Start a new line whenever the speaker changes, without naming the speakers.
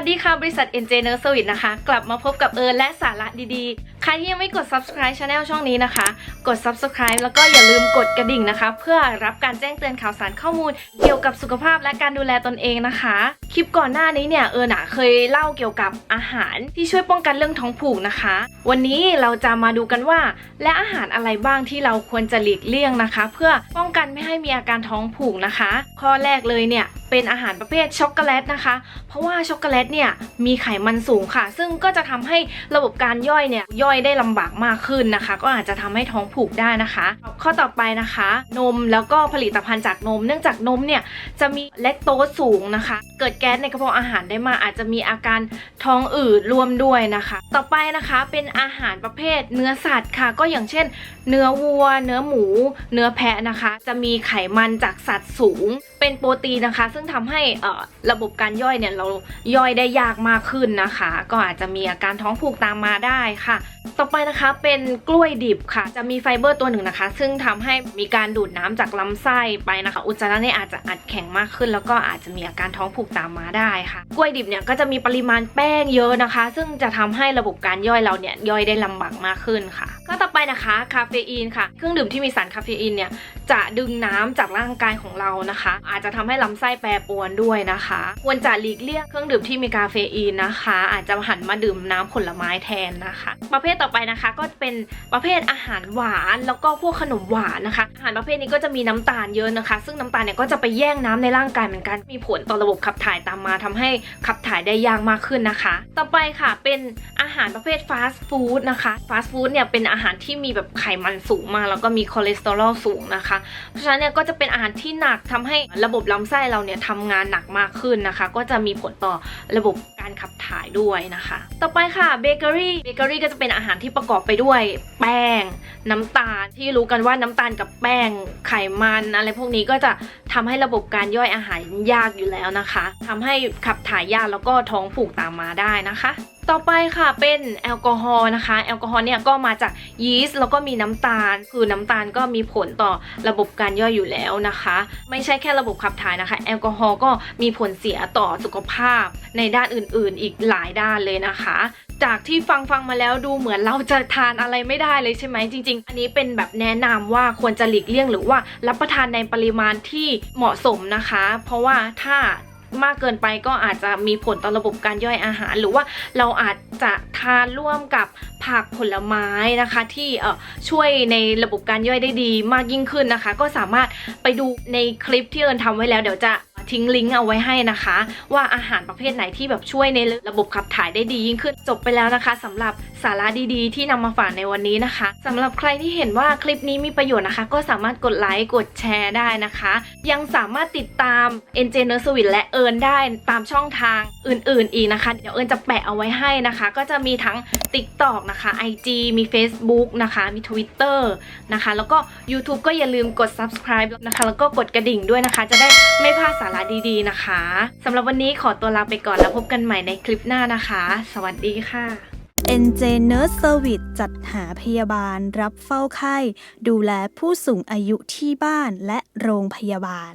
วัสดีค่ะ บริษัท NJ n u r s e r v i c e นะคะ กลับมาพบกับเอิญและสาระดีๆ ใครที่ยังไม่กด subscribe channel ช่องนี้นะคะ กด subscribe แล้วก็อย่าลืมกดกระดิ่งนะคะ เพื่อรับการแจ้งเตือนข่าวสารข้อมูล เกี่ยวกับสุขภาพและการดูแลตนเองนะคะ คลิปก่อนหน้านี้เนี่ยเอิญอะเคยเล่าเกี่ยวกับอาหารที่ช่วยป้องกันเรื่องท้องผูกนะคะ วันนี้เราจะมาดูกันว่า และอาหารอะไรบ้างที่เราควรจะหลีกเลี่ยงนะคะ เพื่อป้องกันไม่ให้มีอาการท้องผูกนะคะ ข้อแรกเลยเนี่ย เป็นอาหารประเภทช็อกโกแลตนะคะ เพราะว่าช็อกโกแลตเนี่ยมีไขมันสูงค่ะ ซึ่งก็จะทำให้ระบบการย่อยเนี่ยย่อยได้ลำบากมากขึ้นนะคะ ก็อาจจะทำให้ท้องผูกได้นะคะ ข้อต่อไปนะคะ นมแล้วก็ผลิตภัณฑ์จากนม เนื่องจากนมเนี่ยจะมีเลคโตสสูงนะคะ เกิดแก๊สในกระเพาะอาหารได้มาอาจจะมีอาการท้องอืดร่วมด้วยนะคะ ต่อไปนะคะเป็นอาหารประเภทเนื้อสัตว์ค่ะ ก็อย่างเช่น เนื้อวัว เนื้อหมู เนื้อแพะนะคะ จะมีไขมันจากสัตว์สูงเป็นโปรตีนนะคะ ซึ่งทำให้ระบบการย่อยเนี่ยเราย่อยได้ยากมากขึ้นนะคะ ก็อาจจะมีอาการท้องผูกตามมาได้ค่ะ ต่อไปนะคะเป็นกล้วยดิบค่ะ จะมีไฟเบอร์ตัวหนึ่งนะคะ ซึ่งทำให้มีการดูดน้ำจากลำไส้ไปนะคะ อุจจาระเนี่ยอาจจะอัดแข็งมากขึ้น แล้วก็อาจจะมีอาการท้องผูกตามมาได้ค่ะ กล้วยดิบเนี่ยก็จะมีปริมาณแป้งเยอะนะคะ ซึ่งจะทำให้ระบบการย่อยเราเนี่ยย่อยได้ลำบากมากขึ้นค่ะ ก็ต่อไปนะคะคาเฟอีนค่ะ เครื่องดื่มที่มีสารคาเฟอีนเนี่ยจะดึงน้ำจากร่างกายของเรานะคะอาจจะทำให้ลำไส้แปรปรวนด้วยนะคะควรจะหลีกเลี่ยงเครื่องดื่มที่มีคาเฟอีนนะคะ อาจจะหันมาดื่มน้ำผลไม้แทนนะคะ ประเภทต่อไปนะคะก็เป็นประเภทอาหารหวานแล้วก็พวกขนมหวานนะคะ อาหารประเภทนี้ก็จะมีน้ำตาลเยอะนะคะ ซึ่งน้ำตาลเนี่ยก็จะไปแย่งน้ำในร่างกายเหมือนกัน มีผลต่อระบบขับถ่ายตามมาทำให้ขับถ่ายได้ยากมากขึ้นนะคะ ต่อไปค่ะเป็นอาหารประเภทฟาสต์ฟู้ดนะคะฟาสต์ฟู้ดเนี่ยเป็นอาหารที่มีแบบไขมันสูงมากแล้วก็มีคอเลสเตอรอลสูงนะคะ เพราะฉะนั้นเนี่ยก็จะเป็นอาหารที่หนักทำให้ระบบลำไส้เราเนี่ยทำงานหนักมากขึ้นนะคะ ก็จะมีผลต่อระบบ การขับถ่ายด้วยนะคะ ต่อไปค่ะเบเกอรี่เบเกอรี่ก็จะเป็นอาหารที่ประกอบไปด้วยแป้ง น้ำตาลที่รู้กันว่าน้ำตาลกับแป้งไขมันอะไรพวกนี้ก็จะทำให้ระบบการย่อยอาหารยากอยู่แล้วนะคะทำให้ขับถ่ายยากแล้วก็ท้องผูกตามมาได้นะคะต่อไปค่ะเป็นแอลกอฮอล์นะคะ แอลกอฮอล์เนี่ยก็มาจากยีสต์แล้วก็มีน้ำตาล คือน้ำตาลก็มีผลต่อระบบการย่อยอยู่แล้วนะคะ ไม่ใช่แค่ระบบขับถ่ายนะคะ แอลกอฮอล์ก็มีผลเสียต่อสุขภาพในด้านอื่นๆอีกหลายด้านเลยนะคะ จากที่ฟังฟังมาแล้วดูเหมือนเราจะทานอะไรไม่ได้เลยใช่ไหมจริง ๆ อันนี้เป็นแบบแนะนำว่าควรจะหลีกเลี่ยงหรือว่ารับประทานในปริมาณที่เหมาะสมนะคะ เพราะว่าถ้ามากเกินไปก็อาจจะมีผลต่อระบบการย่อยอาหาร หรือว่าเราอาจจะทานร่วมกับผักผลไม้นะคะ ที่เออช่วยในระบบการย่อยได้ดีมากยิ่งขึ้นนะคะ ก็สามารถไปดูในคลิปที่เอิญทำไว้แล้วเดี๋ยวจะ ทิ้งลิงก์เอาไว้ให้นะคะ ว่าอาหารประเภทไหนที่แบบช่วยในระบบขับถ่ายได้ดียิ่งขึ้นจบไปแล้วนะคะสำหรับสาระดีๆ ที่นำมาฝากในวันนี้นะคะสำหรับใครที่เห็นว่าคลิปนี้มีประโยชน์นะคะ ก็สามารถกดไลค์กดแชร์ได้นะคะ ยังสามารถติดตาม NJ n u r s e w i t และเอิญได้ตามช่องทางอื่น ๆ อีกนะคะ เดี๋ยวเอิญจะแปะเอาไว้ให้นะคะ ก็จะมีทั้ง TikTok นะคะ IG มี Facebook นะคะ มี Twitter นะคะ แล้วก็ YouTube ก็อย่าลืมกด subscribe นะคะ แล้วก็กดกระดิ่งด้วยนะคะ จะได้ไม่พลาดสาระระดีๆนะคะสำหรับวันนี้ขอตัวลาไปก่อนแล้วพบกันใหม่ในคลิปหน้านะคะ สวัสดีค่ะ
NJ Nurse Service จัดหาพยาบาลรับเฝ้าไข้ ดูแลผู้สูงอายุที่บ้านและโรงพยาบาล